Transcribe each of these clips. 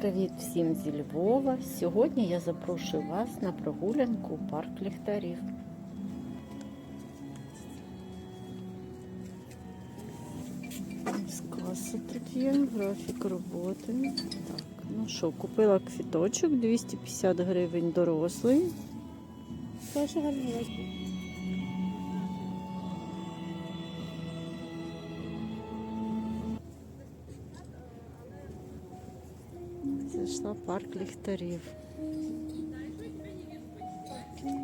Привіт всім зі Львова. Сьогодні я запрошую вас на прогулянку у парк ліхтарів. Скаси тут є, графік роботи. Так, ну що, купила квіточок 250 гривень дорослий. Дуже гарний. Зайшла парк ліхтарів.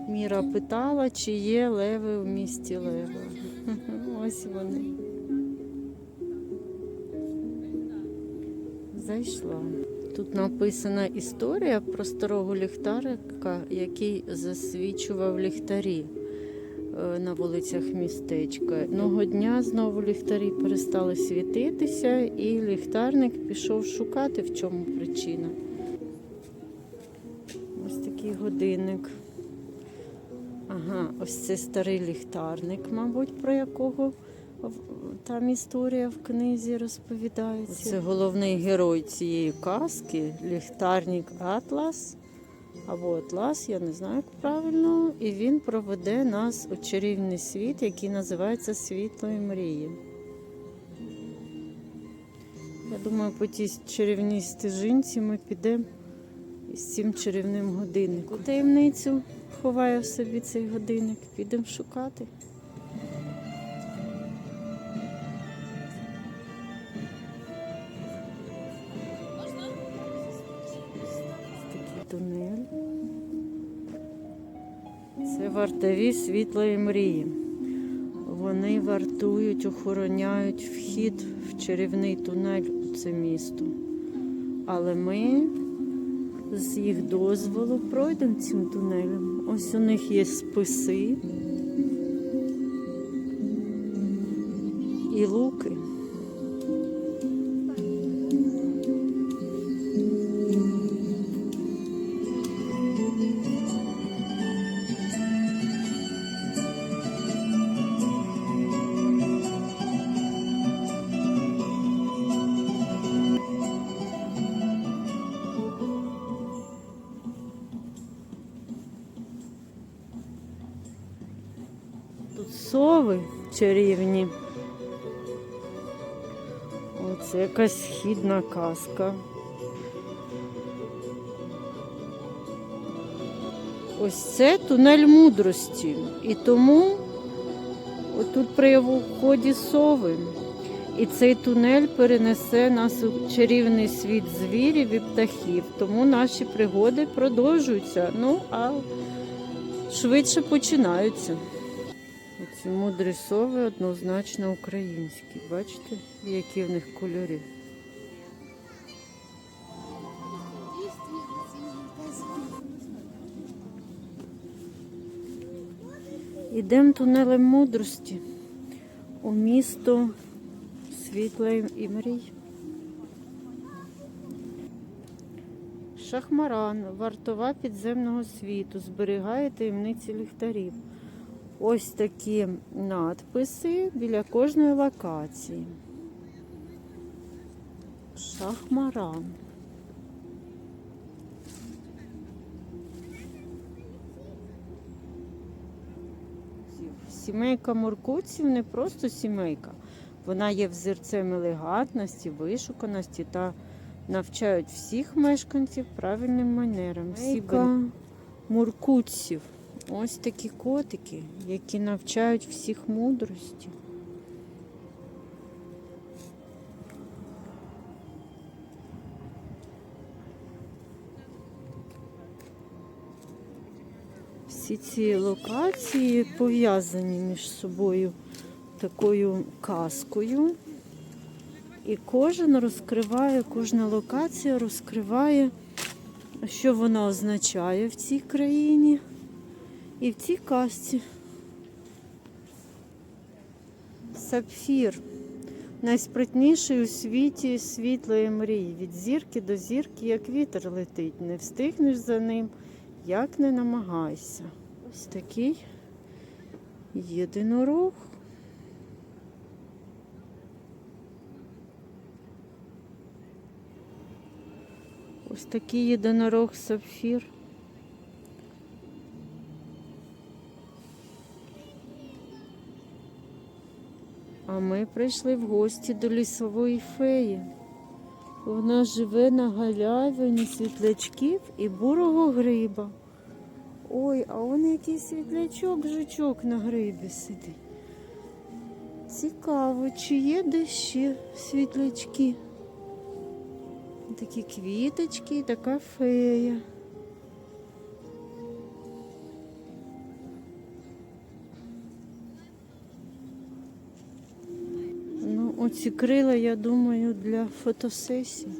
Міра питала, чи є леви в місті Лева. Ось вони. Зайшла. Тут написана історія про старого ліхтарика, який засвічував ліхтарі на вулицях містечка. Одного дня знову ліхтарі перестали світитися, і ліхтарник пішов шукати, в чому причина. Ось такий годинник. Ага, ось це старий ліхтарник, мабуть, про якого там історія в книзі розповідається. Це головний герой цієї казки ліхтарник Атлас. Або Атлас, я не знаю, як правильно. І він проведе нас у чарівний світ, який називається Світлої мрії. Я думаю, по тій чарівній стежинці ми підемо з цим чарівним годинником. Таємницю ховає в собі цей годинник. Підемо шукати. Вартові світлої мрії. Вони вартують, охороняють вхід в чарівний тунель у це місто. Але ми з їх дозволу пройдемо цим тунелем. Ось у них є списи і луки. Сови чарівні. Оце якась східна казка. Ось це тунель мудрості. І тому отут при вході сови. І цей тунель перенесе нас у чарівний світ звірів і птахів. Тому наші пригоди продовжуються. Ну, а швидше починаються. Ці мудрі сови однозначно українські. Бачите, які в них кольори. Ідемо тунелем мудрості у місто світла і мрій. Шахмаран, вартова підземного світу, зберігає таємниці ліхтарів. Ось такі надписи біля кожної локації. Шахмаран. Сімейка муркутців не просто сімейка. Вона є взірцем елегантності, вишуканості та навчають всіх мешканців правильним манерам. Сімейка муркутців. Ось такі котики, які навчають всіх мудрості. Всі ці локації пов'язані між собою такою казкою. І кожен розкриває, кожна локація розкриває, що вона означає в цій країні. І в цій касті сапфір. Найспритніший у світі світлої мрії. Від зірки до зірки, як вітер летить. Не встигнеш за ним, як не намагайся. Ось такий єдинорог. Ось такий єдинорог сапфір. А ми прийшли в гості до лісової феї. Вона живе на галявині світлячків і бурого гриба. Ой, а он який світлячок, жучок на грибі сидить. Цікаво, чи є де ще світлячки? Такі квіточки і така фея. Оці крила, я думаю, для фотосесії.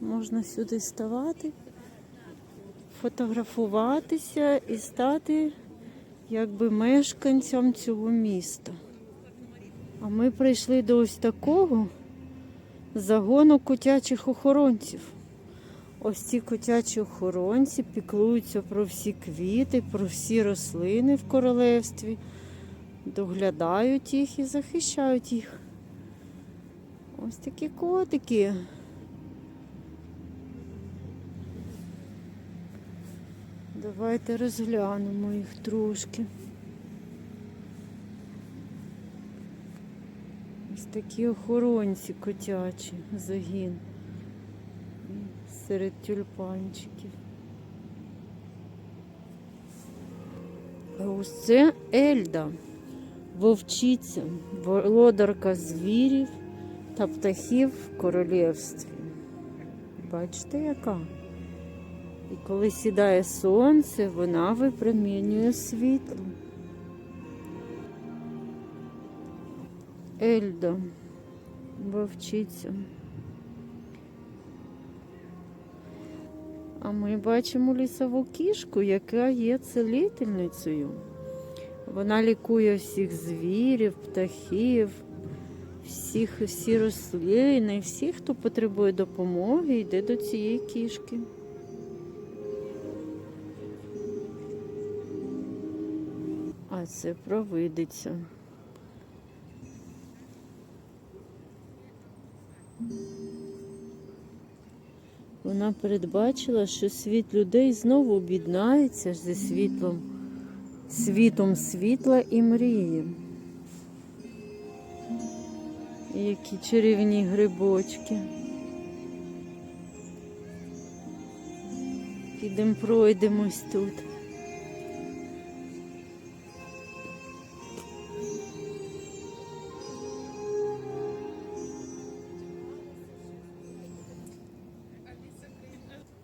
Можна сюди ставати, фотографуватися і стати якби мешканцям цього міста. А ми прийшли до ось такого загону котячих охоронців. Ось ці котячі охоронці піклуються про всі квіти, про всі рослини в королевстві, доглядають їх і захищають їх. Ось такі котики. Давайте розглянемо їх трошки. Ось такі охоронці котячі загін серед тюльпанчиків. А ось це Ельда, вовчиця, володарка звірів та птахів в королівстві. Бачите, яка? І коли сідає сонце, вона випромінює світло. Ельда, вовчиця. А ми бачимо лісову кішку, яка є целительницею. Вона лікує всіх звірів, птахів, всіх, всі рослини, всіх, хто потребує допомоги, йде до цієї кішки. А це провидиця. Вона передбачила, що світ людей знову об'єднається зі світлом, світом світла і мрії. Які чарівні грибочки. Підемо пройдемось тут.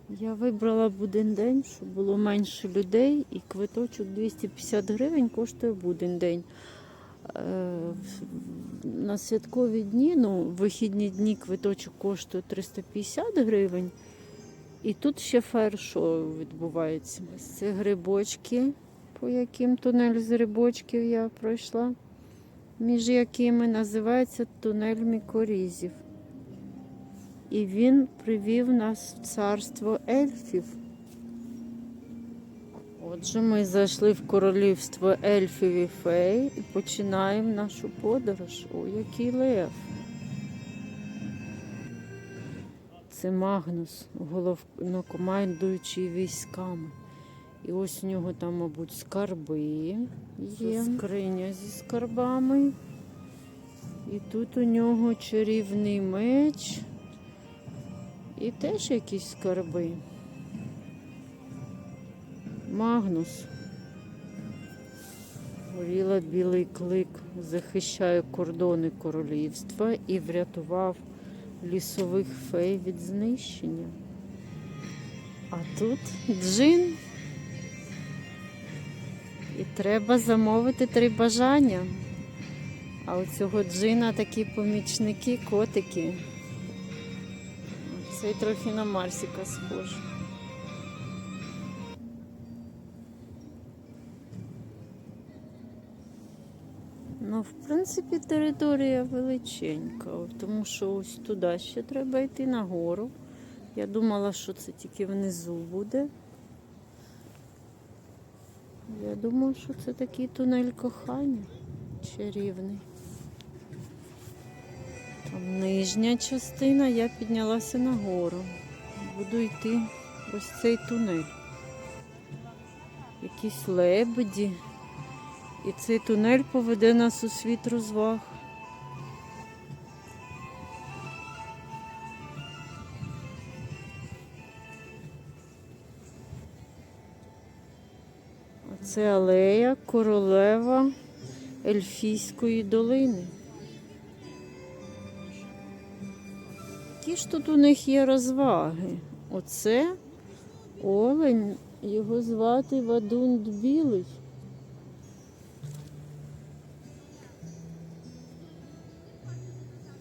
Я вибрала буден день, щоб було менше людей, і квиточок 250 гривень коштує буден день. Е, На святкові дні, ну, вихідні дні квиточок коштує 350 гривень. І тут ще фаєр-шоу відбувається. Це грибочки, по яким тунель з грибочків я пройшла, між якими називається тунель мікорізів. І він привів нас в царство ельфів. Отже, ми зайшли в королівство ельфів і фей і починаємо нашу подорож. О, який лев. Це Магнус, головнокомандуючий військами. І ось у нього там, мабуть, скарби є. Скриня зі скарбами. І тут у нього чарівний меч. І теж якісь скарби. Магнус. Горіла білий клик захищає кордони королівства і врятував лісових фей від знищення. А тут джин. І треба замовити три бажання. А у цього джина такі помічники, котики. Цей трохи на Марсіка схожий. Ну, в принципі, територія величенька, тому що ось туди ще треба йти нагору. Я думала, що це тільки внизу буде. Я думаю, що це такий тунель кохання чарівний. Нижня частина я піднялася нагору. Буду йти ось цей тунель. Якісь лебеді. І цей тунель поведе нас у світ розваг. Це алея королева Ельфійської долини. Які ж тут у них є розваги? Оце олень, його звати Вадунд Білий.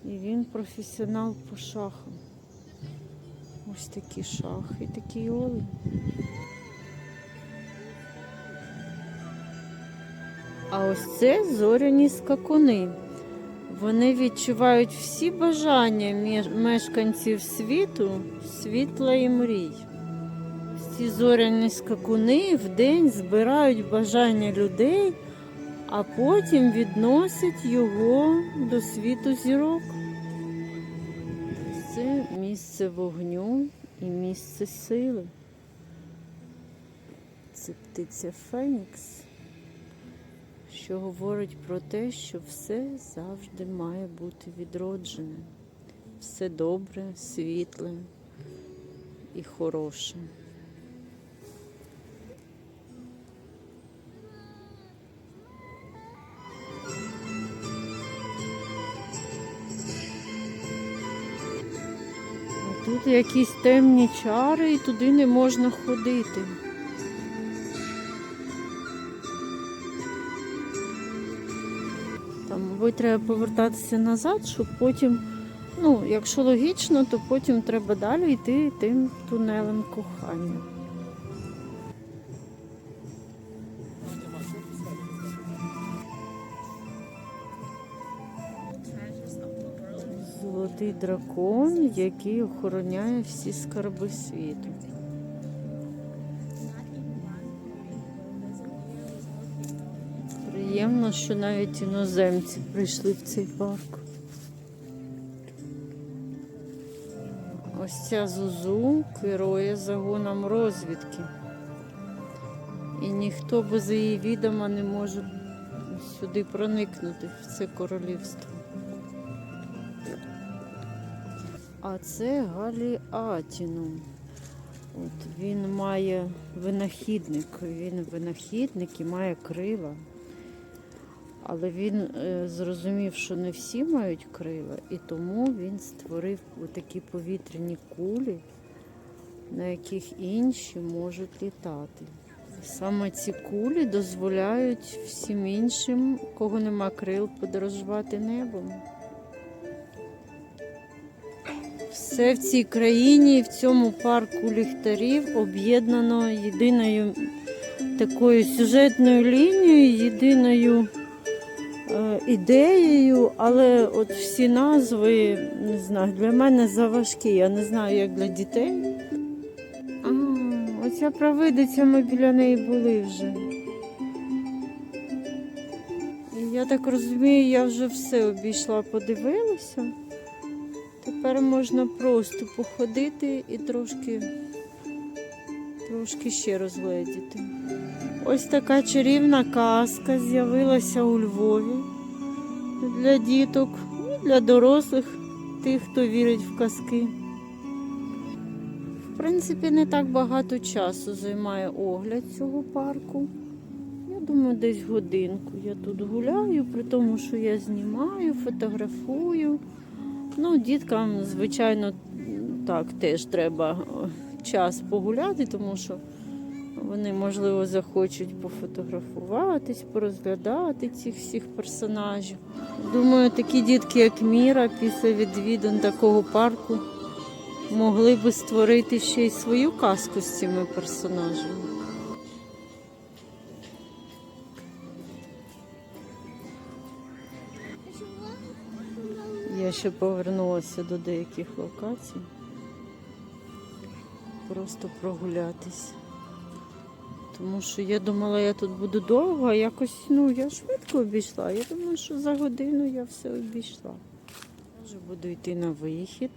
І він професіонал по шахам. Ось такі шахи, такий олень. А ось це зоряні скакуни. Вони відчувають всі бажання мешканців світу, світла і мрій. Ці зоряні скакуни вдень збирають бажання людей, а потім відносять його до світу зірок. Це місце вогню і місце сили. Це птиця Фенікс що говорить про те, що все завжди має бути відроджене. Все добре, світле і хороше. Тут якісь темні чари, і туди не можна ходити. Мабуть, треба повертатися назад, щоб потім, ну, якщо логічно, то потім треба далі йти тим тунелем кохання. Золотий дракон, який охороняє всі скарби світу. Приємно, що навіть іноземці прийшли в цей парк. Ось ця Зузу керує загоном розвідки. І ніхто без її відома не може сюди проникнути в це королівство. А це Галіатінум. От він має винахідник. Він винахідник і має крила. Але він е, зрозумів, що не всі мають крила, і тому він створив такі повітряні кулі, на яких інші можуть літати. Саме ці кулі дозволяють всім іншим, кого нема крил, подорожувати небом. Все в цій країні, в цьому парку ліхтарів об'єднано єдиною такою сюжетною лінією, єдиною ідеєю, але от всі назви, не знаю, для мене заважкі. Я не знаю, як для дітей. А, оця провидиця, ми біля неї були вже. Я так розумію, я вже все обійшла, подивилася. Тепер можна просто походити і трошки, трошки ще розгледіти. Ось така чарівна казка з'явилася у Львові для діток, і для дорослих, тих, хто вірить в казки. В принципі, не так багато часу займає огляд цього парку. Я думаю, десь годинку. Я тут гуляю, при тому, що я знімаю, фотографую. Ну, діткам, звичайно, так теж треба час погуляти, тому що вони, можливо, захочуть пофотографуватись, порозглядати цих всіх персонажів. Думаю, такі дітки, як Міра, після відвідин такого парку могли би створити ще й свою казку з цими персонажами. Я ще повернулася до деяких локацій. Просто прогулятись. Тому що я думала, я тут буду довго, а якось, ну, я швидко обійшла. Я думаю, що за годину я все обійшла. Я вже буду йти на вихід.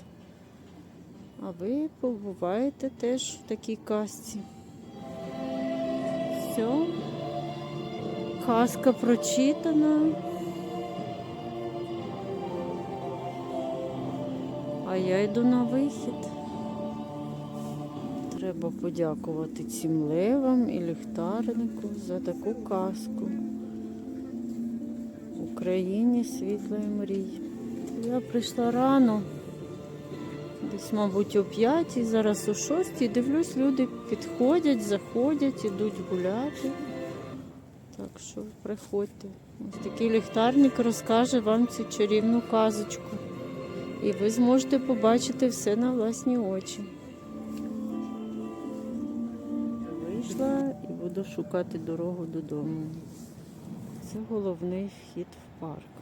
А ви побуваєте теж в такій казці. Все. Казка прочитана. А я йду на вихід. Треба подякувати цим левам і ліхтарнику за таку казку. Україні світлої мрії. Я прийшла рано, десь, мабуть, о п'ятій, зараз о шостій. Дивлюсь, люди підходять, заходять, ідуть гуляти. Так що приходьте. Ось такий ліхтарник розкаже вам цю чарівну казочку. І ви зможете побачити все на власні очі. Буду шукати дорогу додому. Це головний вхід в парк.